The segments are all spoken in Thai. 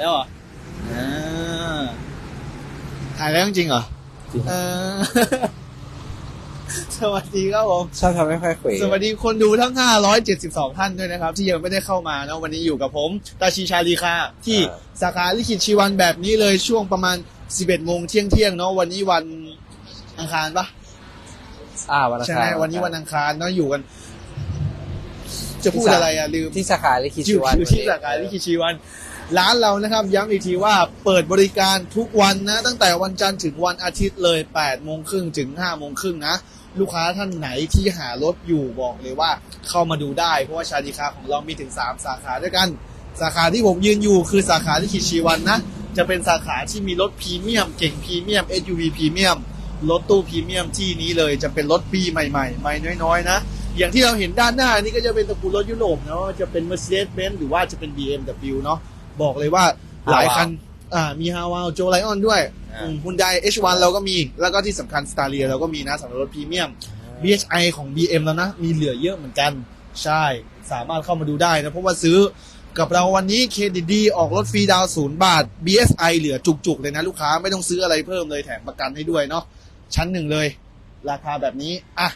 แล้วเหรออ่าถ่ายแล้วจริงๆเหรอจริงเออสวัสดีครับผมชอบทำให้ค่อยเขวสวัสดีคนดูทั้ง 572 ท่านด้วยนะครับ ที่ยังไม่ได้เข้ามานะวันนี้อยู่กับผมตาชีชาลีคาที่สาขาลิขิตชีวันแบบนี้เลยช่วงประมาณ 11โมงเที่ยงเที่ยงๆเนาะวันนี้วันอังคารปะอ่าวันอังใช่คาไหมรวันนี้วันอังคารเนาะอยู่กัน จะพูดอะไรอะลืมที่สาขาลิขิตอชียู่วันอยู่ที่สาขาลิขิตชีวัน ร้านเรานะครับย้ำอีกทีว่าเปิดบริการทุกวันนะ ตั้งแต่วันจันทร์ถึงวันอาทิตย์เลย8โมงครึ่งถึง5โมงครึ่งนะ ลูกค้าท่านไหนที่หารถอยู่บอกเลยว่าเข้ามาดูได้ เพราะว่าชาดีคาของเรามีถึง 3 สาขาด้วยกัน สาขาที่ผมยืนอยู่คือสาขาลิขิตชีวันนะ จะเป็นสาขาที่มีรถพรีเมียมเก่งพรีเมียม SUV พรีเมียมรถตู้พรีเมียมที่นี้เลยจะเป็นรถปีใหม่ๆ ไม่น้อยๆ นะ อย่างที่เราเห็นด้านหน้านี่ก็จะเป็นตระกูลรถยุโรปนะว่าจะเป็น Mercedes-Benz หรือว่าจะเป็น BMW เนาะ บอกเลยว่าหลายคันอ่ามีฮาวาโจไลออนด้วยฮุนได H1 เราก็มี แล้วก็ที่สำคัญ s t a r เ i a เราก็มีนะสำหรับรถพรีเมียม BHI ของ BM แล้วนะ มีเหลือเยอะเหมือนกัน ใช่ สามารถเข้ามาดูได้นะ เพราะว่าซื้อกับเราวันนี้เครดิตดีออกรถฟรีดาวศูนย์บาท BSI เหลือจุกๆเลยนะลูกค้าไม่ต้องซื้ออะไรเพิ่มเลยแถมประกันให้ด้วยเนาะชั้นหนึ่งเลย ราคาแบบนี้ อะ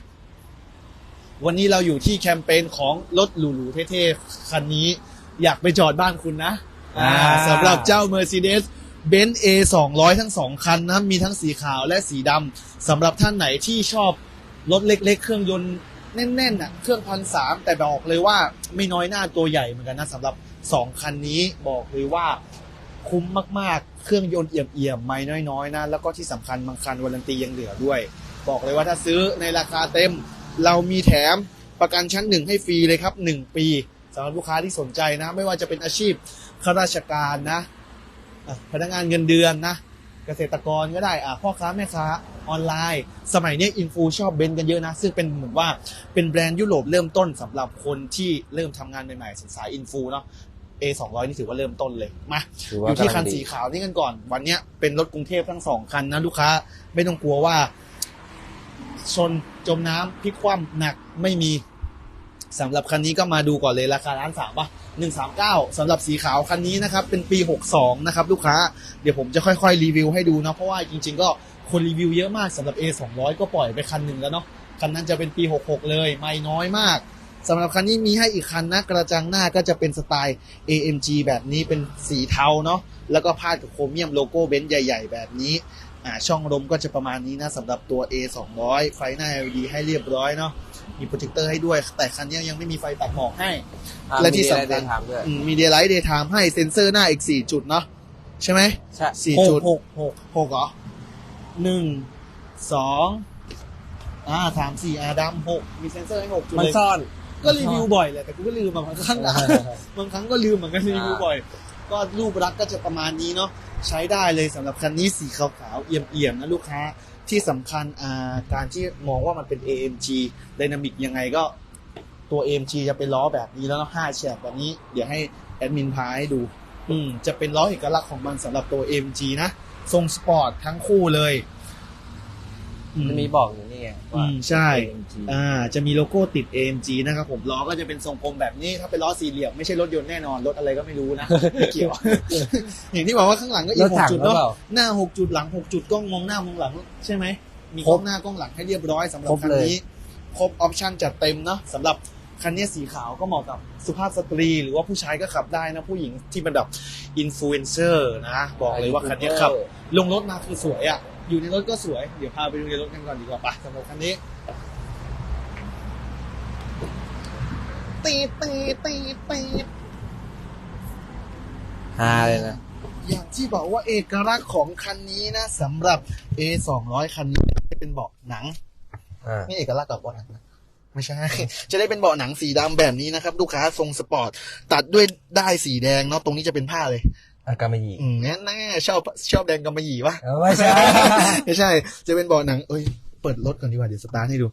วันนี้เราอยู่ที่แคมเปญของรถหรูๆเท่ๆ คันนี้ อยากไปจอดบ้านคุณนะ อ่าสำหรับเจ้า Mercedes Benz A 200 ทั้งสองคันนะมีทั้งสีขาวและสีดำสำหรับท่านไหนที่ชอบรถเล็กๆ เครื่องยนต์แน่นๆอะเครื่องพันสามแต่บอกเลยว่าไม่น้อยหน้าตัวใหญ่เหมือนกันนะสำหรับสองคันนี้บอกเลยว่าคุ้มมากๆ เครื่องยนต์เอี่ยมๆ ไม่น้อยๆ นะ แล้วก็ที่สำคัญบางคันวารันตียังเหลือด้วย บอกเลยว่าถ้าซื้อในราคาเต็ม เรามีแถมประกันชั้นหนึ่งให้ฟรีเลยครับหนึ่งปี สำหรับลูกค้าที่สนใจนะ ไม่ว่าจะเป็นอาชีพข้าราชการนะอะพนักงานเงินเดือนนะ เกษตรกรก็ได้อะพ่อค้าแม่ค้าออนไลน์ สมัยนี้อินฟูชอบเบนซ์กันเยอะนะ ซึ่งเป็นเหมือนว่าเป็นแบรนด์ยุโรปเริ่มต้นสำหรับคนที่เริ่มทำงานใหม่ๆศึกษาอินฟูเนาะ A 2 0 0นี่ถือว่าเริ่มต้นเลยมาถืออว่ายู่ที่คันกำลังดีสีขาวนี่กันก่อน วันเนี้ยเป็นรถกรุงเทพทั้งสองคันนะลูกค้าไม่ต้องกลัวว่าชนจมน้ำพลิกคว่ำหนักไม่มี สำหรับคันนี้ก็มาดูก่อนเลยราคาล้านสามป่ะหนึ่งสามเก้าสำหรับสีขาวคันนี้นะครับ เป็นปีหกสองนะครับลูกค้าเดี๋ยวผมจะค่อยๆ รีวิวให้ดูนะเพราะว่าจริง ๆ ก็คนรีวิวเยอะมากสำหรับ A 2 0 0 ก็ปล่อยไปคันหนึ่งแล้วเนาะคันนั้นจะเป็นปี 66 เลย ไม่น้อยมากสำหรับคันนี้มีให้อีกคันนะกระจังหน้าก็จะเป็นสไตล์ AMG แบบนี้เป็นสีเทาเนาะแล้วก็พาดกับโครเมียมโลโก้เบนซ์ใหญ่ ๆ แบบนี้อ่าช่องลมก็จะประมาณนี้นะสำหรับตัว A 2 0 0ไฟหน้า LED ให้เรียบร้อยเนาะ มีโปรเจคเตอร์ให้ด้วย แต่คันนี้ยังไม่มีไฟตัดหมอกให้อ่าและที่มีสำคัญได้ทำด้วยอืมมีเดย์ไลท์เดย์ไทม์ให้เซ็นเซอร์หน้าอีก4จุดเนาะใช่ไหมใช่สี่หกจุดหกหกหกเหรอหนึ่งสองอ่าสามสี่อ่าดำหกมีเซนเซอร์ให้หกจุดมันเลยซ่อน ก็รีวิวบ่อยแหละแต่กูก็ลืมมาบางครั้งอะบางครั้งก็ลืมเหมือนกันรีวิวบ่อย ก็รูปลักษณ์ก็จะประมาณนี้เนาะ ใช้ได้เลยสำหรับคันนี้สีขาวๆเอี่ยมๆนะลูกค้าที่สำคัญาการที่มองว่ามันเป็น AMG Dynamic ยังไงก็ตัว AMG จะเป็นล้อแบบนี้แล้วเนาะห้าแฉกแบบนี้ เดี๋ยวให้แอดมินพาให้ดู อืมจะเป็นล้อเอกลักษณ์ของมันสำหรับตัว AMG นะ ทรงสปอร์ตทั้งคู่เลย มันมีบอกอยู่ นี่ไงอืว่ามใช่ AMG อ่าจะมีโลโก้ติด AMG นะครับผมล้อก็จะเป็นทรงกลมแบบนี้ถ้าเป็นล้อสี่เหลี่ยมไม่ใช่รถยนต์แน่นอนรถอะไรก็ไม่รู้นะไม่เกี่ยวอย่างที่บอกว่าข้างหลังก็อีรกถหถักงจุดหรือเนาะเปล่าหน้าหกจุดหลังหกจุดกล้องมองหน้ามองหลังใช่ไหมมีครกล้อบงหน้ากล้องหลังให้เรียบร้อยสำหรับครบคันเลยนี้ครบออปชั่นจัดเต็มเนาะสำหรับคันนี้สีขาวก็เหมาะกับสุภาพสตรี หรือว่าผู้ชายก็ขับได้นะผู้หญิงที่เป็นแบบอินฟลูเอนเซอร์นะ บอกเลยว่าคันนี้ขับ ลงรถมาคือสวยอะ่ะ อยู่ในรถก็สวย เดี๋ยวพาไปดูในรถกันก่อนดีกว่าปะสำหรับคันนี้ ตีตีตีตีฮาเลยนะ อย่างที่บอกว่าเอกลักษณ์ของคันนี้นะสำหรับ A 2 0 0คันนี้จะเป็นเบาะหนังอ่า นี่เอกลักษณ์กับเบาะหนังนะ ไม่ใช่ จะได้เป็นเบาะหนังสีดำแบบนี้นะครับ ลูกค้าทรงสปอร์ต ตัดด้วยได้ายสีแดงเนาะตรงนี้จะเป็นผ้าเลยอา กามายีอืมแน่แน่ชอบชอบแดงกำมะหยี่ปะเออไม่ใช่ไม่ใช่ จะเป็นเบาะหนัง เอ้ยเปิดรถก่อนดีกว่าเดี๋ยวสตาร์ทให้ดู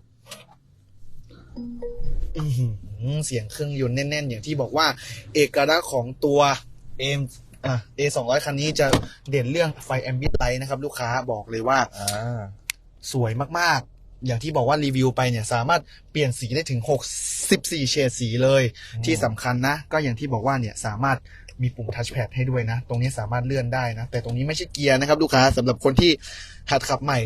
อื้อหือเสียงเครื่องยนต์แน่น ๆ อย่างที่บอกว่า เอกลักษณ์ของตัวเอ็มอะ A 2 0 0คันนี้จะเด่นเรื่องไฟแอมบิ t ไลท์นะครับ ลูกค้าบอกเลยว่าอ่าสวยมากๆ อย่างที่บอกว่ารีวิวไปเนี่ย สามารถเปลี่ยนสีได้ถึง 64 เฉดสีเลย ที่สำคัญนะ ก็อย่างที่บอกว่าเนี่ยสามารถ มีปุ่มทัชแพดให้ด้วยนะ ตรงนี้สามารถเลื่อนได้นะ แต่ตรงนี้ไม่ใช่เกียร์นะครับ ลูกค้าสำหรับคนที่หัดขับใหม่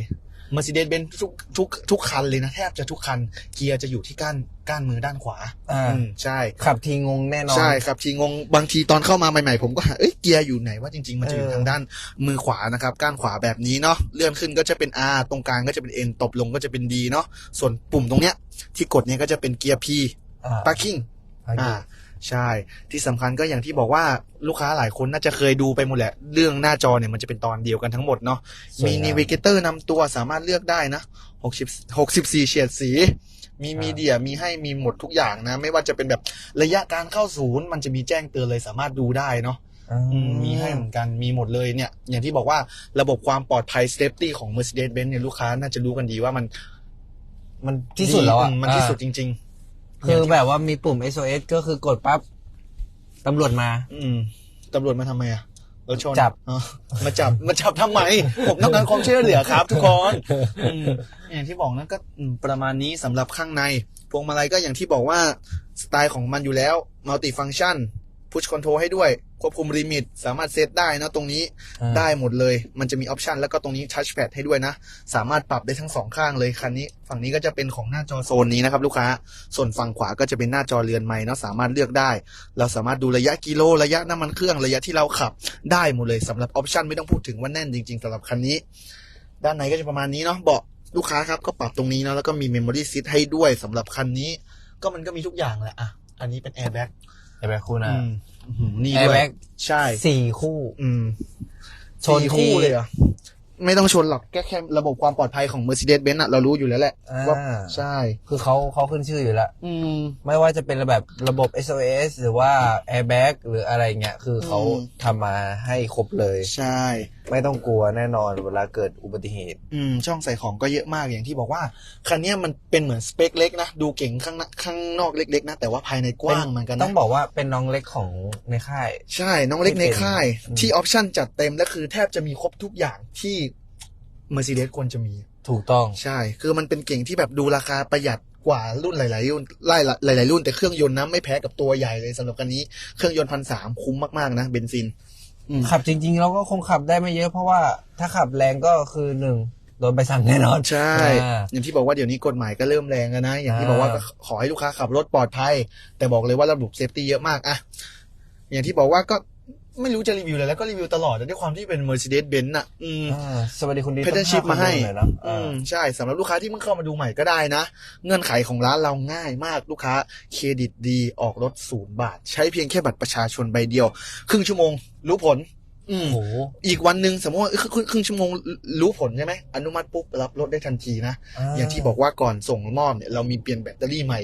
Mercedes-Benz ทุกทุกทุกคันเลยนะ แทบจะทุกคัน เกียร์จะอยู่ที่ก้านก้านมือด้านขวาอ่าอืมใช่ ขับทีงงแน่นอน ใช่ครับทีงงบางทีตอนเข้ามาใหม่ๆ ผมก็หาเอ้ยเกียร์อยู่ไหนว่าจริง ๆ มันจะอยู่เออ ทางด้านมือขวานะครับก้านขวาแบบนี้เนาะเลื่อนขึ้นก็จะเป็น R ตรงกลางก็จะเป็น N ตบลงก็จะเป็น D เนาะส่วนปุ่มตรงเนี้ยที่กดเนี้ยก็จะเป็นเกียร์ P อ่า parking อ่าอ่าใช่ ที่สำคัญก็อย่างที่บอกว่าลูกค้าหลายคนน่าจะเคยดูไปหมดแหละ เรื่องหน้าจอเนี่ยมันจะเป็นตอนเดียวกันทั้งหมดเนาะสวยมีงามน a วิเกเตอร์นำตัวสามารถเลือกได้นะ60 64เฉดสีมีอ่ามีมีเดียมีให้มีหมดทุกอย่างนะ ไม่ว่าจะเป็นแบบระยะการเข้าศูนย์ มันจะมีแจ้งเตือนเลยสามารถดูได้เนาะอือืมมีให้เหมือนกันมีหมดเลยเนี่ย อย่างที่บอกว่าระบบความปลอดภัย safety ของ Mercedes-Benz เนี่ยลูกค้าน่าจะรู้กันดีว่ามัน มันที่สุดแล้วอะมมันที่สุดอ่าจริง ๆ คือแบบว่ามีปุ่ม SOS ก็คือกดปั๊บตำรวจมา อืมตำรวจมาทำไมอะรถชนจับอ๋อมาจับมาจับทำไม ผมต้องการความช่วยเหลือครับ ทุกคนอืมอย่างที่บอกนะก็อืมประมาณนี้สำหรับข้างใน พวงมาลัยก็อย่างที่บอกว่า สไตล์ของมันอยู่แล้วมัลติฟัง c t ชัน พุชคอนโทรให้ด้วย ควบคุมลิมิต สามารถเซตได้นะตรงนี้อ่าได้หมดเลย มันจะมีออปชันแล้วก็ตรงนี้ทัชแพดให้ด้วยนะ สามารถปรับได้ทั้งสองข้างเลยคันนี้ ฝั่งนี้ก็จะเป็นของหน้าจอโซนนี้นะครับลูกค้า ส่วนฝั่งขวาก็จะเป็นหน้าจอเรือนไม้เนาะสามารถเลือกได้ เราสามารถดูระยะกิโลระยะน้ำมันเครื่องระยะที่เราขับ ได้หมดเลยสำหรับออปชันไม่ต้องพูดถึงว่าแน่นจริงๆสำหรับคันนี้ ด้านในก็จะประมาณนี้เนาะเบาะลูกค้าครับก็ปรับตรงนี้เนาะแล้วก็มีเมมโมรี่ซีทให้ด้วยสำหรับคันนี้ ก็มันก็มีทุกอย่างแหละอะอันนี้เป็นแอร์แบ็ก แอร์แบ็กคู่หนะนี่แอด้ร์วยแบ็กใช่สี่คู่ อืมชนสี่ทีคู่เลยเหรอไม่ต้องชนหรอกแค่แค่ระบบความปลอดภัยของ Mercedes-Benz อะเรารู้อยู่แล้วแหละอ่า ว่าใช่ คือเขาเขาขึ้นชื่ออยู่แล้ว อืม ไม่ว่าจะเป็นแบบระบบ SOS หรือว่า Airbag หรืออะไรเงี้ย คือเขาอืม ทำมาให้ครบเลย ใช่ไม่ต้องกลัวแน่นอนเวลาเกิดอุบัติเหตุ อืม ช่องใส่ของก็เยอะมากอย่างที่บอกว่าคันเนี้ยมันเป็นเหมือนสเปคเล็กนะ ดูเก่งข้างหน้าข้างนอกเล็ก ๆ นะ แต่ว่าภายในกว้างเหมือนกันต้อนะงบอกว่าเป็นน้องเล็กของในค่าย ใช่น้องเล็กในค่ายอืมที่ออปชั่นจัดเต็มและคือแทบจะมีครบทุกอย่างที่ Mercedes ควรจะมีถูกต้องใช่ คือมันเป็นเก่งที่แบบดูราคาประหยัดกว่ารุ่นหลาย ๆ รุ่นไล่หลาย ๆ รุ่นแต่เครื่องยนต์นะไม่แพ้กับตัวใหญ่เลยสำหรับคันนี้เครื่องยนต์พันสามคุ้มมาก ๆ นะเบนซินอืม ขับจริง ๆ เราก็คงขับได้ไม่เยอะ เพราะว่าถ้าขับแรงก็คือหนึ่งโดนใบสั่งแน่นอนใช่อ่าอย่างที่บอกว่าเดี๋ยวนี้กฎหมายก็เริ่มแรงแล้วนะ อย่างที่อ่าบอกว่าก็ขอให้ลูกค้าขับรถปลอดภัย แต่บอกเลยว่าระบบเซฟตี้เยอะมากอะอย่างที่บอกว่าก็ ไม่รู้จะรีวิวอะไรแล้วก็รีวิวตลอดนะด้วยความที่เป็น Mercedes-Benz อะอืมอ่าสวัสดีคุณดีเพด n ชิพมาให้ต้องห้คนดูน่อยเนอะอือ่ามใช่สำหรับลูกค้าที่เพิ่งเข้ามาดูใหม่ก็ได้นะ เงื่อนไขของร้านเราง่ายมากลูกค้าเครดิตดีออกรถศูนย์บาท ใช้เพียงแค่บัตรประชาชนใบเดียว ครึ่งชั่วโมง รู้ผลอืมโอ้โหอีกวันหนึ่งสมมติว่าเอ้ยครึ่งครึ่งชั่วโมงรู้ผลใช่ไหมอนุมัติปุ๊บรับรถได้ทันทีนะอย่างที่บอกว่าก่อนส่งมอบเนี่ยเรามีเปลี่ยนแบตเตอรี่ใหม่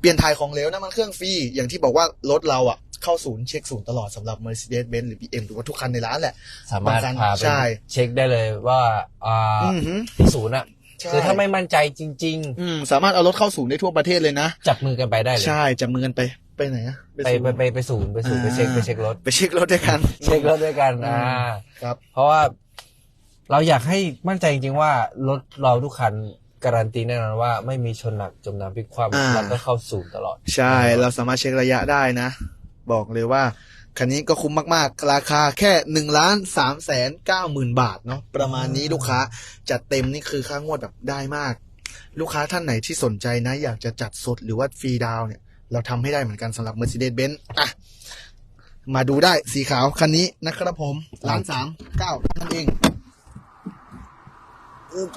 เปลี่ยนถ่ายของเหลวน้ำมันเครื่องฟรีอย่างที่บอกว่ารถเราอะ เข้าศูนย์เช็คศูนย์ตลอดสำหรับ Mercedes-Benz หรือ BM หรือว่าทุกคันในร้านแหละ สามารถบางคันพาไปใช่ เช็คได้เลยว่าอ่าอือหือ ที่ศูนย์อะใช่ คือถ้าไม่มั่นใจจริง อืมสามารถเอารถเข้าศูนย์ได้ทั่วประเทศเลยนะ ๆ จับมือกันไปได้เลย ใช่จับมือกันไปไปไหนอะไปศูนย์ ไปไปไปศูนย์ไปศูนย์ไปเช็คอ่า ไปเช็ครถ ไปเช็ครถด้วยกัน เช็ครถด้วยกันอืม อ่าครับ เพราะว่าเราอยากให้มั่นใจจริงๆว่ารถเราทุกคันการันตีแน่นอนว่าไม่มีชนหนักจมน้ำพลิกคว่ำแล้วก็เข้าศูนย์ตลอด ใช่เราสามารถเช็คระยะได้นะ บอกเลยว่า คันนี้ก็คุ้มมากๆ ราคาแค่หนึ่งล้านสามแสนเก้าหมื่นบาทเนาะประมาณนี้ลูกค้าจัดเต็มนี่คือค่างวดแบบได้มาก ลูกค้าท่านไหนที่สนใจนะ อยากจะจัดสดหรือว่าฟรีดาวเนี่ย เราทำให้ได้เหมือนกันสำหรับ Mercedes-Benz อะ มาดูได้สีขาวคันนี้นะครับผมล้านสามเก้านั่นเองอึ๊บ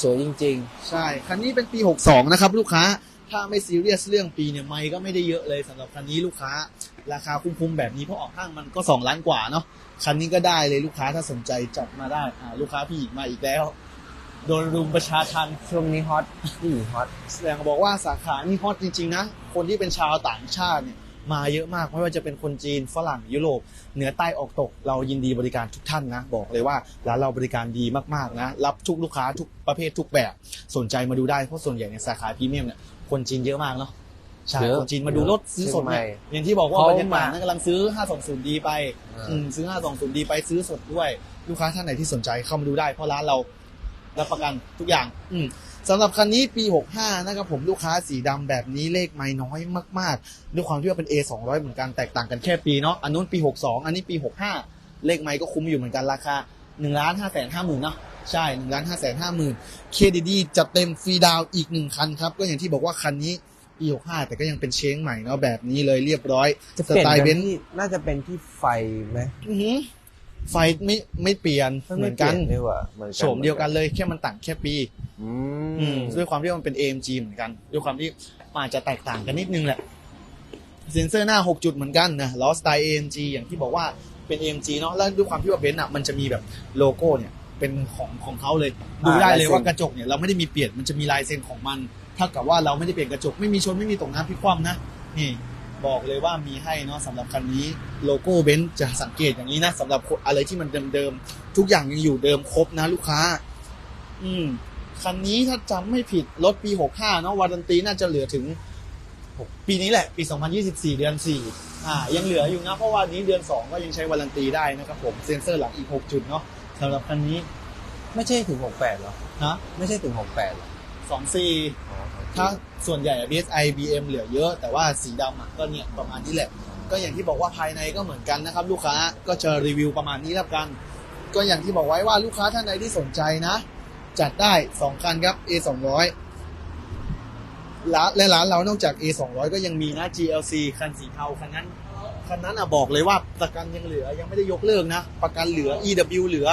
สวยจริงใช่ คันนี้เป็นปี 62 นะครับ ลูกค้า ถ้าไม่ซีเรียสเรื่องปีเนี่ยไม่ก็ไม่ได้เยอะเลยสำหรับคันนี้ลูกค้า ราคาคุ้มๆแบบนี้เพราะออกห้างมันก็ 2 ล้านกว่าเนาะ คันนี้ก็ได้เลยลูกค้าถ้าสนใจจัดมาได้อ่าลูกค้าพี่หญิงมาอีกแล้ว โดนรุมประชาทันๆช่วงนี้ฮอตผู้หญิงฮอตแสดงบอกว่าสาขานี่ฮอตจริงๆนะ คนที่เป็นชาวต่างชาติเนี่ย มาเยอะมากไม่ว่าจะเป็นคนจีนฝรั่งยุโรปเหนือใต้ออกตก เรายินดีบริการทุกท่านนะ บอกเลยว่าร้านเราบริการดีมากๆนะ รับทุกลูกค้าทุกประเภททุกแบบ สนใจมาดูได้เพราะส่วนใหญ่ในสาขาพรีเมียมเนี่ยคนจีนเยอะมากเนาะใช่เยอะคนจีนมาดูรถซื้อสดเนี่ยเชียงใหม่อย่างที่บอกว่าเขาบรรยากาศมานั้นกำลังซื้อ 520D ไปอ่าอืมซื้อ 520D ไปซื้อสดด้วย ลูกค้าท่านไหนที่สนใจเข้ามาดูได้เพราะร้านเรารับประกันทุกอย่าง อืมสำหรับคันนี้ปี 65 นะครับผมลูกค้าสีดำแบบนี้เลขไม่น้อยมากๆ ด้วยความที่ว่าเป็น A 200 เหมือนกันแตกต่างกันแค่ปีเนาะอันนู้นปี 62 อันนี้ปี 65 เลขไม่ก็คุ้มอยู่เหมือนกันราคา1ล้าน5แสน5หมื่นเนาะใช่1ล้าน5แสน5หมื่นเคดีดีจัดเต็มฟรีดาวน์อีกหนึ่งคันครับ ก็อย่างที่บอกว่าคันนี้ปี65 แต่ก็ยังเป็นเช้งใหม่เนาะแบบนี้เลยเรียบร้อยจะสเปลี่ยนไตล์กัเบนนซ์ที่น่าจะเป็นที่ไฟไหมอื้อหือ ไฟไม่ไม่เปลี่ยนเหมือนกันไปลี่ยนี่หว่าเหมือนกันโฉมเดียวกันเลยแค่มันต่างแค่ปีอือืมมด้วยความที่มันเป็น AMG เหมือนกัน ด้วยความที่มันอาจจะแตกต่างกันนิดนึงแหละเซ็นเซอร์หน้า 6 จุดเหมือนกันนะล้อสไตล์ AMG อย่างที่บอกว่าเป็น AMG เนาะแล้วด้วยความที่ว่าเบนซ์อะมันจะมีแบบโลโก้เนี่ยเป็นของของเขาเลยดูได้เลยว่ากระจกเนี่ยเราไม่ได้มีเปลี่ยนมันจะมีลายเซ็นของมันถ้ากับว่าเราไม่ได้เปลี่ยนกระจกไม่มีชนไม่มีตกน้ำพลิกคว่ำนะนี่ บอกเลยว่ามีให้เนาะสำหรับคันนี้โลโก้เบนซ์จะสังเกตอย่างนี้นะสำหรับอะไรที่มันเดิมๆทุกอย่างยังอยู่เดิมครบนะลูกค้า อืมคันนี้ถ้าจำไม่ผิดรถปี 65 เนาะวารันตีน่าจะเหลือถึง ปีนี้แหละ ปี 2024 เดือน 4 อ่า ยังเหลืออยู่นะ เพราะว่านี้เดือน 2 ก็ยังใช้วารันตีได้นะครับผมเซ็นเซอร์หลังอีก 6 จุดเนาะสำหรับคันนี้ไม่ใช่ถึงหกแปดหรอนะไม่ใช่ถึงหกแปดหรอ24 ถ้าส่วนใหญ่ BSI BM เหลือเยอะ แต่ว่าสีดำก็เนี่ยประมาณนี้แหละ ก็อย่างที่บอกว่าภายในก็เหมือนกันนะครับ ลูกค้าก็จะรีวิวประมาณนี้แล้วกัน ก็อย่างที่บอกไว้ว่าลูกค้าท่านใดที่สนใจนะ จัดได้ 2 คันครับ A 2 0 0ร้านและร้านเรานอกจาก A 2 0 0ก็ยังมีนะ GLC คันสีเทาคันนั้นคันนั้นอะบอกเลยว่าประกันยังเหลือยังไม่ได้ยกเลิกนะ ประกันเหลือ EW เหลือ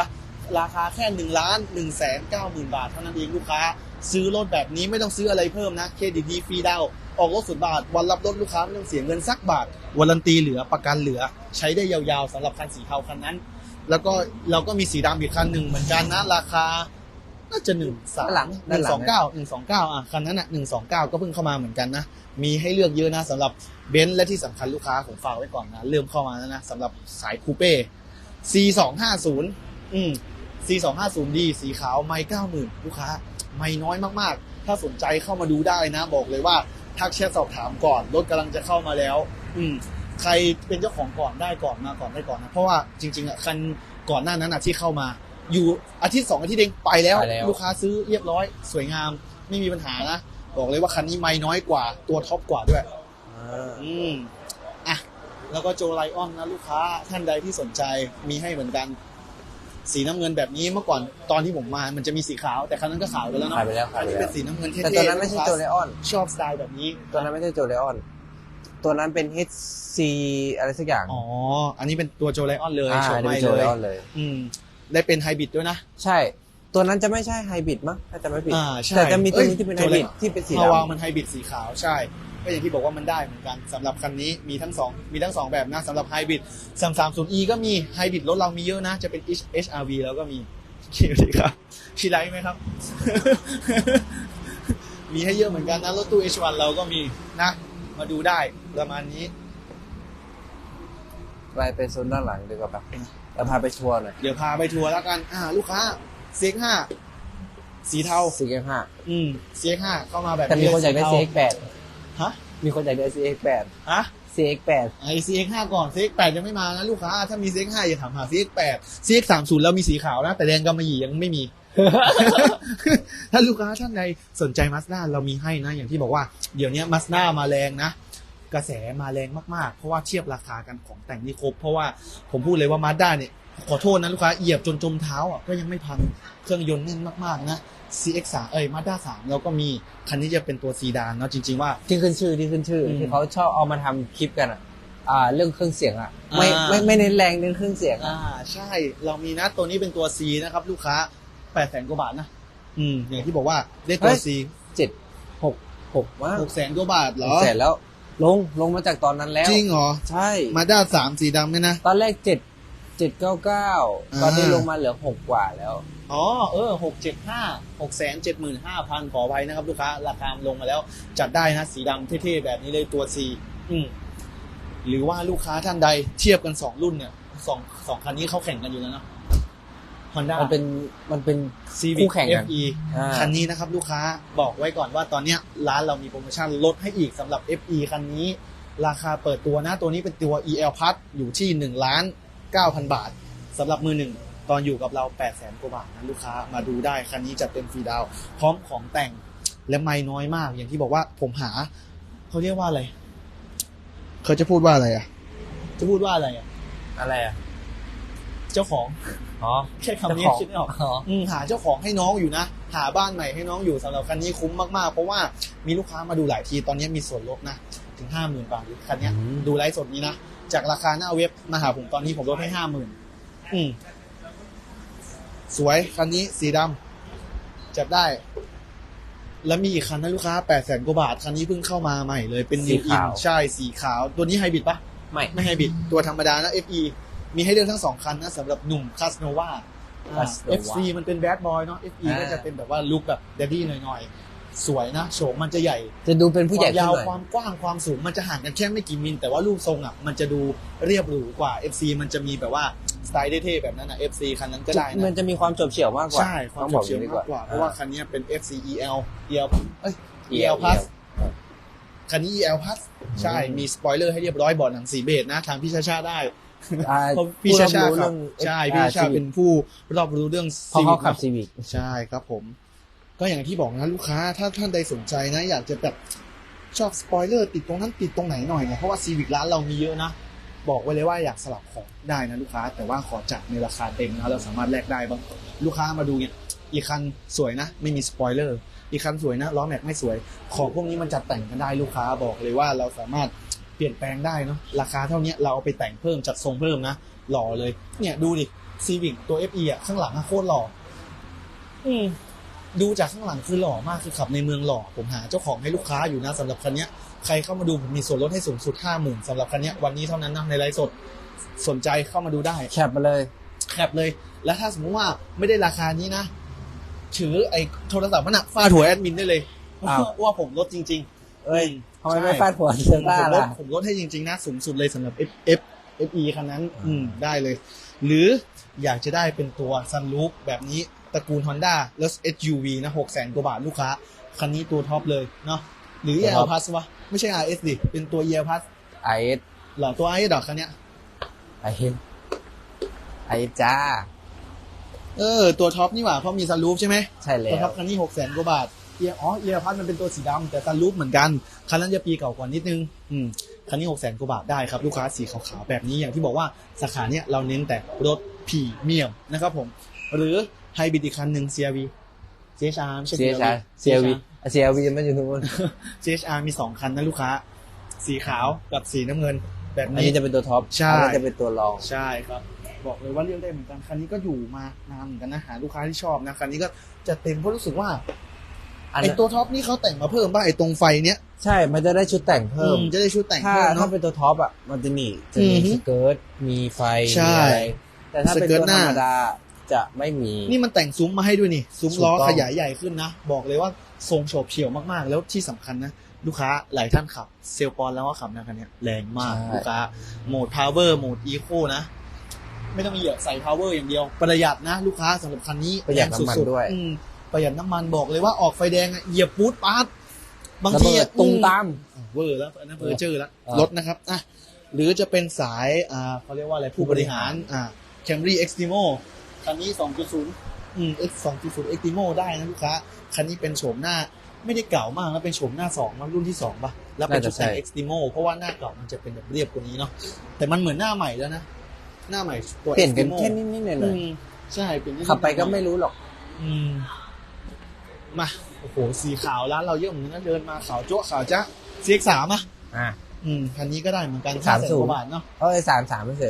ราคาแค่1ล้าน1แสน9หมื่นบาทเท่านั้นเองลูกค้า ซื้อรถแบบนี้ไม่ต้องซื้ออะไรเพิ่มนะเครดิตดีฟรีดาวน์ออกรถสุดบาท วันรับรถลูกค้าไม่ต้องเสียเงินสักบาทวารันตีเหลือประกันเหลือ ใช้ได้ยาวๆสำหรับคันสีเทาคันนั้น แล้วก็เราก็มีสีดำอีกคันหนึ่งเหมือนกันนะราคาน่าจะหนึ่งสามด้านหลังหด้านนึ่งหลังสองเก้าหนึ่งสองเก้าอะคันนั้นอะหนึ่งสองเก้าก็เพิ่งเข้ามาเหมือนกันนะ มีให้เลือกเยอะนะสำหรับเบนซ์และที่สำคัญลูกค้าผมฝากไว้ก่อนนะ เริ่มเข้ามาแล้วนะสำหรับสายคูเป้ C สองห้าศูนย์อืม C สองห้าศูนย์ดีสีขาวไม่เก้าหมื่นลูกค้า ไม่น้อยมากๆ ถ้าสนใจเข้ามาดูได้นะ บอกเลยว่าทักแชทสอบถามก่อนรถกำลังจะเข้ามาแล้ว อืมใครเป็นเจ้าของก่อนได้ก่อนมาก่อนได้ก่อนนะเพราะว่าจริง ๆอะคันก่อนหน้านั้นอะที่เข้ามา อยู่อาทิตย์สองอาทิตย์เองไปแล้ว ไปแล้ว ลูกค้าซื้อเรียบร้อย สวยงามไม่มีปัญหานะบอกเลยว่าคันนี้ไม่น้อยกว่าตัวท็อปกว่าด้วยอ่าอืมอะแล้วก็โจไลออนนะลูกค้าท่านใดที่สนใจมีให้เหมือนกัน สีน้ำเงินแบบนี้เมื่อก่อนตอนที่ผมมา มันจะมีสีขาวแต่คันนั้นก็ขาวไปแล้วเนาะขายไปแล้วขายอันไปนี้แล้เป็วนสีน้ำเงินเท่ๆแต่ตัวนั้นไม่ใช่ลูกค้าโจเลออน ชอบสไตล์แบบนี้ตัวนั้นไม่ใช่โจเลออน ตัวนั้นเป็น HC อะไรสักอย่างอ๋ออันนี้เป็นตัวโจไลออนเลยอ่าโฉมอันนี้ใหม่เป็นโจเลเลย ออนเลย อืมได้เป็นไฮบริดด้วยนะ ใช่ ตัวนั้นจะไม่ใช่ไฮบริดมั้งถ้าจะไม่ผิด อ่าใช่แต่จะมีตัวนี้เอ้ยที่เป็นโจไฮเลบริดที่เป็นสีมาวางดำมันไฮบริดสีขาวใช่ ก็อย่างที่บอกว่ามันได้เหมือนกันสำหรับคันนี้มีทั้งสองมีทั้งสองแบบนะสำหรับไฮบริด 330e ก็มีไฮบริดรถเรามีเยอะนะ จะเป็น HRV แล้วก็มีคิวดีครับชีไลท์ไหมครับ มีให้เยอะเหมือนกันนะ รถตู้ H1 เราก็มีนะ มาดูได้ประมาณนี้ไปไปโซนด้านหลังดีกว่าปะแล้วพาไปทัวร์หน่อยเดี๋ยวพาไปทัวร์แล้วกัน อ่า ลูกค้าเซ็กห้าสีเทาสี่เกมห้าอืมเซ็กห้าเข้ามาแบบแต่มีคนอยากได้สี CX8 ฮะ มีคนอยากได้ CX8 ฮะ CX8 ไอ CX5 ก่อน CX8 ยังไม่มานะลูกค้า ถ้ามี CX5 อย่าถามหา CX8 CX30 แล้วมีสีขาวนะ แต่แดงกำมะหยี่ยังไม่มี ถ้าลูกค้าท่านใดสนใจมาสด้าเรามีให้นะ อย่างที่บอกว่า เดี๋ยวนี้มาสด้ามาแรงนะ กระแสมาแรงมากๆ เพราะว่าเทียบราคากันของแต่งนี่ครบ เพราะว่าผมพูดเลยว่ามาสด้าเนี่ย ขอโทษนะลูกค้า เหยียบจนจมเท้าอะก็ยังไม่พัง เครื่องยนต์แน่นมากๆนะ CX3 เอ้ยมาด้า3เราก็มีคันนี้จะเป็นตัวซีดานเนาะจริง ๆ ว่า ที่ขึ้นชื่อที่ขึ้นชื่ออมที่เขาชอบเอามาทำคลิปกันอะอ่าเรื่องเครื่องเสียงอะไม่อ่า ไม่ไม่เน้นแรงเน้นเครื่องเสียงอ่าใช่เรามีนะตัวนี้เป็นตัว C นะครับ ลูกค้าแปดแสนกว่าบาทนะอืมอย่างที่บอกว่าได้ตัว C เจ็ดหกหกว่าหกแสนกว่าบาทเหรอ เสร็จแล้ว ลงลงมาจากตอนนั้นแล้ว จริงเหรอ ใช่ มาด้าสามสีดำไหมนะ ตอนแรกเจ็ดเจ็ดเก้าเก้าอ่าตอนนี้ลงมาเหลือหกกว่าแล้ว อ๋อเออหกเจ็ดห้าหกแสนเจ็ดหมื่นห้าพันขอไว้นะครับลูกค้า ราคาลงมาแล้ว จัดได้นะสีดำเท่ๆแบบนี้เลยตัว C อืมหรือว่าลูกค้าท่านใดเทียบกันสองรุ่นเนี่ยสองสองคันนี้เขาแข่งกันอยู่แล้วเนอะ Honda มันเป็นมันเป็น Civic คู่แข่งกัน FE อ่าคันนี้นะครับ ลูกค้าบอกไว้ก่อนว่าตอนเนี้ยร้านเรามีโปรโมชั่นลดให้อีกสำหรับ FE คันนี้ ราคาเปิดตัวนะตัวนี้เป็นตัว EL Plus อยู่ที่1ล้าน9,000 บาทสำหรับมือหนึ่ง ตอนอยู่กับเรา8 0 0แสนกว่าบาทนะลูกค้ามาดูได้คันนี้จัดเต็มฟรีดาวน์พร้อมของแต่งและไม่น้อยมาก อย่างที่บอกว่าผมหา เขาเรียกว่าอะไร เขาจะพูดว่าอะไรอะ จะพูดว่าอะไรอะ อะไรอะ เจ้าของอ๋อแค่คำนี้คิดไม่ออกอ๋ออืมหาเจ้าของให้น้องอยู่นะ หาบ้านใหม่ให้น้องอยู่สำหรับคันนี้คุ้มมากๆ เพราะว่ามีลูกค้ามาดูหลายทีตอนนี้มีส่วนลดนะถึงห้าหมื่นบาทคันเนี้ยอืมดูไลฟ์สดนี้นะจากราคาหน้าเว็บมาหาผมตอนนี้ผมลดให้ห้าหมื่นอืม สวย คันนี้สีดำจับได้ แล้วมีอีกคันนะลูกค้าแปดแสนกว่าบาท คันนี้เพิ่งเข้ามาใหม่เลยเป็นสี New In ขาวใช่สีขาว ตัวนี้ไฮบริดปะไม่ไม่ไฮบริดตัวธรรมดานะ FE มีให้เลือกทั้งสองคันนะสำหรับหนุ่มคาสโนวา Casanova FC มันเป็นแบดบอยเนาะ FE อ่าก็จะเป็นแบบว่าลุคแบบเดดดี้หน่อยๆ สวยนะโฉมมันจะใหญ่ จะดูเป็นผู้ใหญ่ความขึ้นยาวหน่อยความกว้างความสูงมันจะห่างกันแค่ไม่กี่มิล แต่ว่ารูปทรงอะมันจะดูเรียบหรูกว่า FC มันจะมีแบบว่าสไตล์เท่ๆแบบนั้นอะ FC คันนั้นก็ได้มันะนจะมีความจบเฉี่ยวมากกว่าใช่ความต้องจบอกเฉียวอย่งนี้มากกว่าเพราะว่าคันนี้เป็น FC EL EL เอ้ย EL EL Plus อ่าคันนี้ EL Plus ใช่มีสปอยเลอร์ให้เรียบร้อยบอร์ดหนังสีเบจนะทางพี่ชาชาได้อ่าเพราะพี่ชาชาผู้รับรู้ครับเรื่องใช่พี่ชาชาอ่เป็นผู้รอบรู้เรื่องเพราะเขา Civic ขับนะซีวิกใช่ครับผม ก็อย่างที่บอกนะลูกค้าถ้าท่านใดสนใจนะ อยากจะแบบชอบสปอยเลอร์ติดตรงนั้นติดตรงไหนหน่อยเนี่ยเพราะว่าซีวิกร้านเรามีเยอะนะ บอกไว้เลยว่าอยากสลับของได้นะลูกค้า แต่ว่าขอจัดในราคาเต็มนะเราสามารถแลกได้บ้างลูกค้ามาดูเนี่ยอีกคันสวยนะ ไม่มีสปอยเลอร์อีกคันสวยนะล้อแม็กไม่สวย ของพวกนี้มันจัดแต่งกันได้ลูกค้าบอกเลยว่าเราสามารถเปลี่ยนแปลงได้เนาะราคาเท่านี้เราเอาไปแต่งเพิ่มจัดทรงเพิ่มนะหล่อเลย เนี่ยดูดิซีวิกตัว FE อะข้างหลังโคตรหล่ออืม ดูจากข้างหลังคือหล่อมากคือขับในเมืองหล่อ ผมหาเจ้าของให้ลูกค้าอยู่นะสำหรับคันเนี้ยใครเข้ามาดูผมมีส่วนลดให้สูงสุดห้าหมื่นสำหรับคันเนี้ยวันนี้เท่านั้นนะในไลฟ์สดสนใจเข้ามาดูได้แคปมาเลยแคปเลย แล้วถ้าสมมติว่าไม่ได้ราคานี้นะถือไอ้โทรศัพท์มันอะฟาดหัวแอดมินได้เลยอ้าวว่าผมลดจริง ๆ เอ้ยอืทำไมไม่ใช่ฟาดหัวเซผมต้าลดล่ะผมลดให้จริงๆนะสูงสุดเลยสำหรับ F F F E คันนั้นอ่าอืมได้เลย หรืออยากจะได้เป็นตัวซันลูปแบบนี้ ตระกูล Honda แล้ว SUV นะหกแสนกว่าบาทลูกค้า คันนี้ตัวท็อปเลยเนาะหรือ EL Plus วะ ไม่ใช่ RS ดิ เป็นตัว EL Plus ไอเอสเหรอตัว RS ดอกคันเนี้ยไอเอสไอเอสจ้า เออ ตัวท็อปนี่หว่าเพราะมีซันลูปใช่ไหมใช่แล้ตัวท็อวปคันนี้หกแสนกว่าบาทเอียอ๋อ EL Plus มันเป็นตัวสีดำแต่ซันลูปเหมือนกันคันนั้นจะปีเก่ากว่านิดนึงอืมคันนี้หกแสนกว่าบาทได้ครับ ลูกค้าสีขาวๆแบบนี้อย่างที่บอกว่าสาขาเนี้ยเราเน้นแต่รถพรีเมียมนะครับผม หรือ ไฮบริดอีกคันหนึ่ง CRV CHR ไม่ใช่เซีย CRV ชาเซียวีเซียวีมันอยู่ตรงนู้น CHR มีสองคันนะลูกค้า สีขาวกับสีน้ำเงิน แบบอันนี้นี้จะเป็นตัวท็อปใช่อันนี้จะเป็นตัวรองใช่ครับ บอกเลยว่าเลือกได้เหมือนกันคันนี้ก็อยู่มานานเหมือนกันนะหาลูกค้าที่ชอบนะคันนี้ก็จะเต็มเพราะรู้สึกว่าอันไอนั้นตัวท็อปนี่เขาแต่งมาเพิ่มป่ะไอตรงไฟเนี้ยใช่มันจะได้ชุดแต่งเพิ่มอืจะได้ชุดแต่งถ้าเพิ่มถ้าเนาะเป็นตัวท็อปอะมันจะมีจะมีอือฮึสเกิร์ตมีไฟใช่มีอะไรแต่ถ้าเป็นสเกิร์ตัตวหธรน้ารมดา จะไม่มี นี่มันแต่งซุ้มมาให้ด้วยนี่ ซุ้มถูกล้อต้องขยายใหญ่ขึ้นนะ บอกเลยว่าทรงโฉบเฉี่ยวมากๆ แล้วที่สำคัญนะ ลูกค้าหลายท่านขับ เซลปอนแล้วก็ขับนะคันเนี้ยแรงมากลูกค้าโหมดพาวเวอร์โหมดอีโคนะ ไม่ต้องมีเหยียบใส่พาวเวอร์อย่างเดียว ประหยัดนะ ลูกค้าสำหรับคันนี้ประหยัดแรงน้ำมันสุๆด้วยอืมประหยัดน้ำมันบอกเลยว่าออกไฟแดงอะเหยียบปูดปาดบางระทีเบิดอะตุ้มตามอืมเวอร์แล้วอันนั้นเพอเจอร์แล้วอ่ารรถนะครับอะหรือจะเป็นสายอ่าเขาเรียกว่าอะไรผู้บริหารอ่า Camry Extimo คันนี้ 2.0 อืม X 2.0 Extimo ได้นะลูกค้า คันนี้เป็นโฉมหน้าไม่ได้เก่ามากนะเป็นโฉมหน้าสองนะรุ่นที่สองป่ะ แล้วเป็นน่าชุจะดแต่งใช่ Extimo เพราะว่าหน้าเก่ามันจะเป็นแบบเรียบกว่านี้เนาะ แต่มันเหมือนหน้าใหม่แล้วนะ หน้าใหม่ตัว เปลี่ยนกัน Extimo แค่นิดๆหน่อยอืมใช่เปลี่ยนนิดๆๆขับไปก็หน่อยๆไม่รู้หรอก อืม มา โอ้โห สีขาวร้านเราเยอะเหมือนกันนะเดินมาขาวจ้วะขาวจ้ะ CX3 อะอะอืม คันนี้ก็ได้เหมือนกันสามแสนศูนย์กว่าบาทเนาะ เอ้ยสามสามไม่เสร็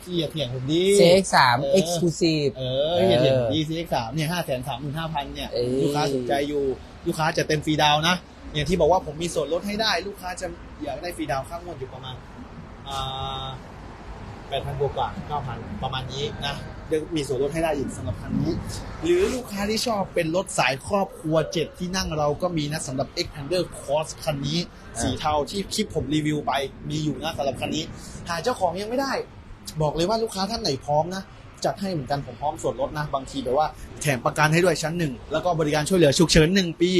จที่อย่าเถียงผมดี CX3 เออ Exclusive เอออย่าเถียงผมดี CX3 เนี่ยห้าแสนสามหมื่นห้าพันเนี่ยเอ้ย ลูกค้าสนใจอยู่ลูกค้าจะเต็มฟรีดาวน์นะอย่างที่บอกว่าผมมีส่วนลดให้ได้ ลูกค้าจะอยากได้ฟรีดาวน์ข้างงวดอยู่ประมาณอ่าแปดพันกว่าเก้าพันประมาณนี้นะเดี๋ยวมีส่วนลดให้ได้อีกสำหรับคันนี้ หรือลูกค้าที่ชอบเป็นรถสายครอบครัวเจ็ดที่นั่งเราก็มีนะสำหรับ Xpander Cross คันนี้อ่าสีเทาที่คลิปผมรีวิวไปมีอยู่นะสำหรับคันนี้ หาเจ้าของยังไม่ได้ บอกเลยว่าลูกค้าท่านไหนพร้อมนะจัดให้เหมือนกันผมพร้อมส่วนลดนะ บางทีแบบว่าแถมประกันให้ด้วยชั้นหนึ่งแล้วก็บริการช่วยเหลือฉุกเฉินหนึ่งปี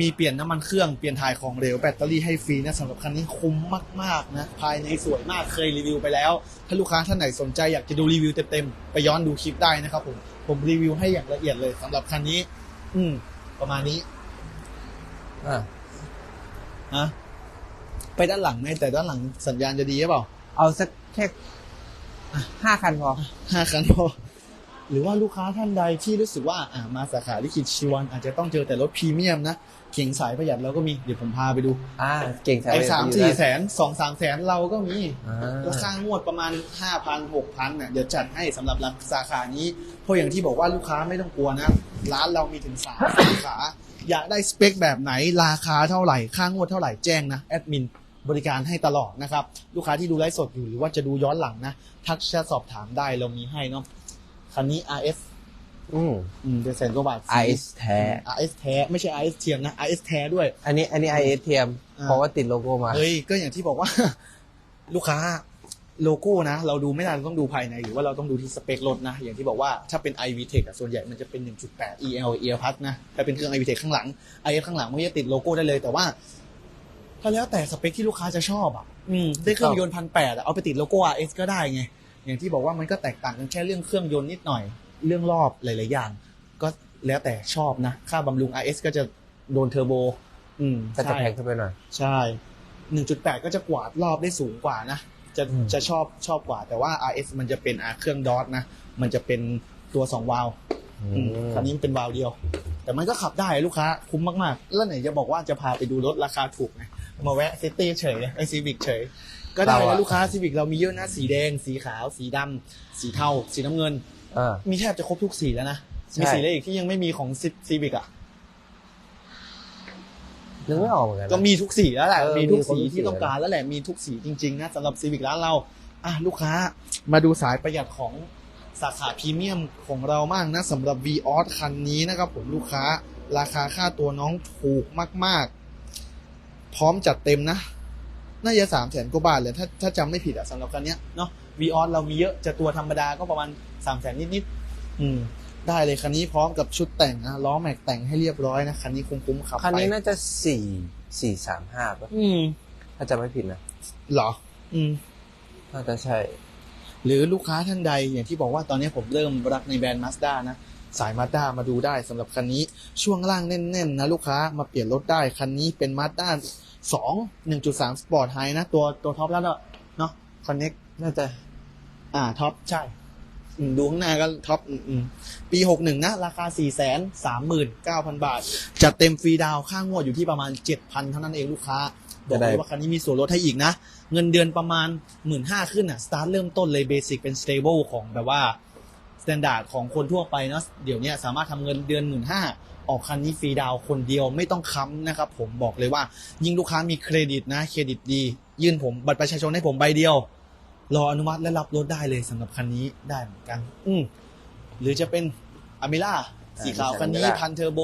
มีเปลี่ยนน้ำมันเครื่องเปลี่ยนถ่ายของเหลวแบตเตอรี่ให้ฟรีนะสำหรับคันนี้คุ้มมากๆนะภายในสวยมากเคยรีวิวไปแล้ว ถ้าลูกค้าท่านไหนสนใจอยากจะดูรีวิวเต็มๆไปย้อนดูคลิปได้นะครับผมผมรีวิวให้อย่างละเอียดเลยสำหรับคันนี้ อืม ประมาณนี้อะฮะไปด้านหลังไหมแต่ด้านหลังสัญญาณจะดีหรือเปล่า เอาสัก แค่ห้าคันพอห้าคันพอ หรือว่าลูกค้าท่านใดที่รู้สึกว่าอ่ามาสาขาลิขิตชีวัน อาจจะต้องเจอแต่รถพรีเมียมนะเข่งสายประหยัดเราก็มีเดี๋ยวผมพาไปดูอ่าเก่งไอ้สามสี่แสนนสองสามแสนเราก็มีอ่าราคางวดประมาณห้าพันหกพันเนี่ยเดี๋ยวจัดให้สำหรับสาขานี้ เพราะอย่างที่บอกว่าลูกค้าไม่ต้องกลัวนะ ร้านเรามีถึงสามสาขาอยากได้สเปคแบบไหนราคาเท่าไหร่ค่างวดเท่าไหร่แจ้งนะแอดมิน บริการให้ตลอดนะครับ ลูกค้าที่ดูไลฟ์สดอยู่หรือว่าจะดูย้อนหลังนะ ทักแชทสอบถามได้เรามีให้เนาะคันนี้ RS อืมอืมเดือนแสนกว่าบาท IS แท้ RS แท้ไม่ใช่ RS เทียมนะ RS แท้ด้วย อันนี้อันนี้ IS เทียมอ่าเพราะว่าติดโลโก้มาเฮ้ยก็อย่างที่บอกว่า ลูกค้าโลโก้นะ เราดูไม่ได้เราต้องดูภายใน หรือว่าเราต้องดูที่สเปครถนะ อย่างที่บอกว่าถ้าเป็น i v t e c อะส่วนใหญ่มันจะเป็น 1.8 EL e r p a s นะถ้าเป็นเครื่อง i v t e c ข้างหลัง IF ข้างหลังมันจะติดโลโก้ได้เลยแต่ว่า ถ้าแล้วแต่สเปคที่ลูกค้าจะชอบอะอืมได้เครื่องยนต์พันแปดเอาไปติดโลโก้ RS ก็ได้ไง อย่างที่บอกว่ามันก็แตกต่างกันแค่เรื่องเครื่องยนต์นิดหน่อย เรื่องรอบหลาย ๆ อย่าง ก็แล้วแต่ชอบนะ ค่าบำรุง RS ก็จะโดนเทอร์โบ อืมก็จะใช่แพงขึ้นไปหน่อย ใช่ 1.8 ก็จะกวาดรอบได้สูงกว่านะ จะอืมจะชอบชอบกว่า แต่ว่า RS มันจะเป็นอ่าเครื่องดอทนะ มันจะเป็นตัว2วาล์วอืมคันนี้มันเป็นวาล์วเดียว แต่มันก็ขับได้ลูกค้าคุ้มมาก ๆ แล้วไหนจะบอกว่าจะพาไปดูรถราคาถูกไง มาแวะซิตี้เฉยไอซีวิกเฉย ก็ได้เรานะอะลูกค้าซีวิกเรามีเยอะนะสีแดง สีขาว สีดำสีเทา สีน้ำเงินอ่ามีแทบจะครบทุกสีแล้วนะใช่มีสีอะไรอีกที่ยังไม่มีของซีวิกอะนึกไม่ออกเหมือนกันนะก็มีทุกสีแล้วแหละเออมีทุกมีครบสีทุกสีที่ต้องการแล้วแหละมีทุกสีจริงๆนะสำหรับซีวิกร้านเราอะลูกค้ามาดูสายประหยัดของสาขาพรีเมียมของเรามากนะสำหรับ v ีออสคันนี้นะครับผมลูกค้า ราคาค่าตัวน้องถูกมากๆ พร้อมจัดเต็มนะ น่าจะสามแสนกว่าบาทเลยถ้าถ้าจำไม่ผิดอะสำหรับคันเนี้ยเนาะ v ีออสเรามีเยอะจะตัวธรรมดาก็ประมาณสามแสนนิดๆอืมได้เลยคันนี้พร้อมกับชุดแต่งนะล้อแม็กแต่งให้เรียบร้อยนะคันนี้คุ้มๆขับไปคันนี้น่าจะสี่สี่สามห้าป่ะอืมถ้าจำไม่ผิดนะเหรอ อืมน่าจะใช่ หรือลูกค้าท่านใดอย่างที่บอกว่าตอนนี้ผมเริ่มรักในแบรนด์มาสด้านะ สายมาสด้ามาดูได้สำหรับคันนี้ ช่วงล่างแน่นๆนะลูกค้ามาเปลี่ยนรถได้ คันนี้เป็นมาสด้าสองหนึ่งจุดสามสปอร์ตไฮนะ ตัวตัวท็อปแล้วเนอะเนาะคอนเน็กน่าจะ อ่าท็อปใช่อืมดูข้างหน้าก็ท็อปอืมอืมปีหกหนึ่งนะ ราคาสี่แสนสามหมื่นเก้าพันบาท จัดเต็มฟรีดาวน์ค่างวดอยู่ที่ประมาณเจ็ดพันเท่านั้นเองลูกค้าบอกเลยว่าคันนี้มีส่วนลดให้อีกนะ เงินเดือนประมาณหมื่นห้าขึ้นอะ สตาร์ทเริ่มต้นเลยเบสิกเป็นสเตเบิลของแบบว่า สแตนดาร์ดของคนทั่วไปเนาะเดี๋ยวเนี้ยสามารถทำเงินเดือนหมื่นห้าออกคันนี้ฟรีดาวน์คนเดียวไม่ต้องค้ำนะครับผมบอกเลยว่า ยิ่งลูกค้ามีเครดิตนะเครดิตดี ยื่นผมบัตรประชาชนให้ผมใบเดียว รออนุมัติและรับรถได้เลยสำหรับคันนี้ได้เหมือนกัน อืมหรือจะเป็นอเมล่าสีขาวคันนี้ Amela พันเทอร์โบ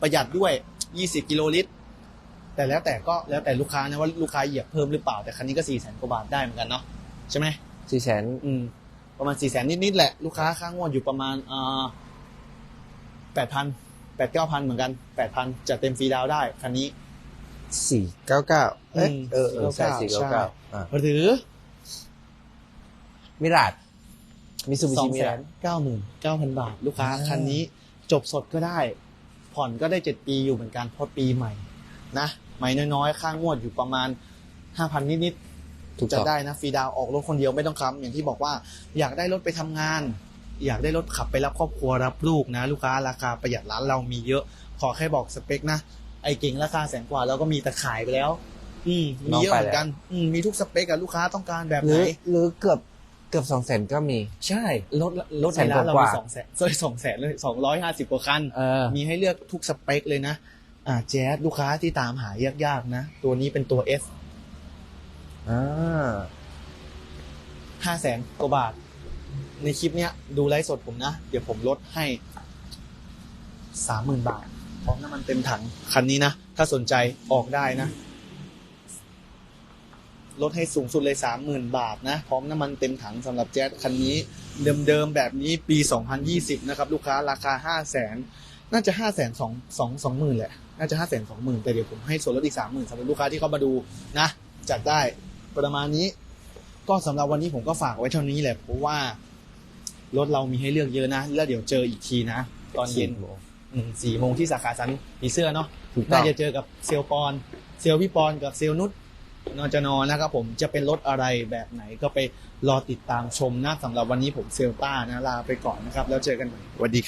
ประหยัดด้วย 20 กิโลลิตร แต่แล้วแต่ก็แล้วแต่ลูกค้านะว่าลูกค้าเหยียบเพิ่มหรือเปล่าแต่คันนี้ก็4ี่แสนกว่าบาทได้เหมือนกันเนาะใช่ไหมสี่แสนอืม ประมาณ4ี่แสนนิดๆแหละ ลูกค้าค่างวดอยู่ประมาณอ่าแปดพันแปดเก้าพันเหมือนกันแปดพันจะเต็มฟรีดาวน์ได้ คันนี้สี่เก้าเก้าเอ๊ะอืมเออเออใช่สี่เก้าใช่เก้าอ่าหรือ มิราดมิซูบิสอชิงมิแสรานดเก้าหมื่นเก้าพันบาท ลูกค้าอ่าคันนี้จบสดก็ได้ ผ่อนก็ได้เจ็ดปีอยู่เหมือนกันเพราะปีใหม่ นะใหม่น้อยๆ ค่างวดอยู่ประมาณห้าพันนิดๆ ถูกจะต้อง ได้นะฟรีดาวน์ออกรถคนเดียวไม่ต้องค้ำอย่างที่บอกว่าอยากได้รถไปทำงาน อยากได้รถขับไปรับครอบครัวรับลูกนะ ลูกค้าราคาประหยัดร้านเรามีเยอะ ขอแค่บอกสเปคนะ ไอ้เก่งราคาแสนกว่าแล้วก็มีแต่ขายไปแล้ว อืมมีเยอะเหมือนกันอืมมีทุกสเปคอะลูกค้าต้องการแบบหไหรืน อหรือเกือบเกือบสองแสนก็มี ใช่รถรถแสในนร้านเรากว่ามีสองแสนซอยสองแสนเลยสองร้อยห้าสิบกว่าคัน เออ มีให้เลือกทุกสเปคเลยนะ อ่าแจ๊สลูกค้าที่ตามหายากๆนะ ตัวนี้เป็นตัว S อ่าห้าแสนกว่าบาท ในคลิปเนี้ย ดูไลฟ์สดผมนะ เดี๋ยวผมลดให้สามหมื่นบาท พร้อมน้ำมันเต็มถัง คันนี้นะ ถ้าสนใจออกได้นะ ลดให้สูงสุดเลยสามหมื่นบาทนะ พร้อมน้ำมันเต็มถังสำหรับแจ๊สคันนี้เดิมๆแบบนี้ปี 2020 นะครับ ลูกค้าราคาห้าแสนน่าจะห้าแสนสองสองสองหมื่นแหละ น่าจะห้าแสนสองหมื่นแต่เดี๋ยวผมให้ส่วนลดอีกสามหมื่นสำหรับลูกค้าที่เข้ามาดูนะ จัดได้ ประมาณนี้ ก็สำหรับวันนี้ผมก็ฝากไว้เท่านี้แหละเพราะว่ารถเรามีให้เลือกเยอะนะ แล้วเดี๋ยวเจออีกทีนะ ตอนเย็นอืมสี่โมงที่สาขาสันผีเสื้อเนาะถูกต้องน่าจะเจอกับเซลปอน เซลพี่ปอนกับเซลนุชนอจนอนะครับผมจะเป็นรถอะไรแบบไหนก็ไปรอติดตามชมนะสำหรับวันนี้ผมเซลต้านะลาไปก่อนนะครับ แล้วเจอกันใหม่สวัสดี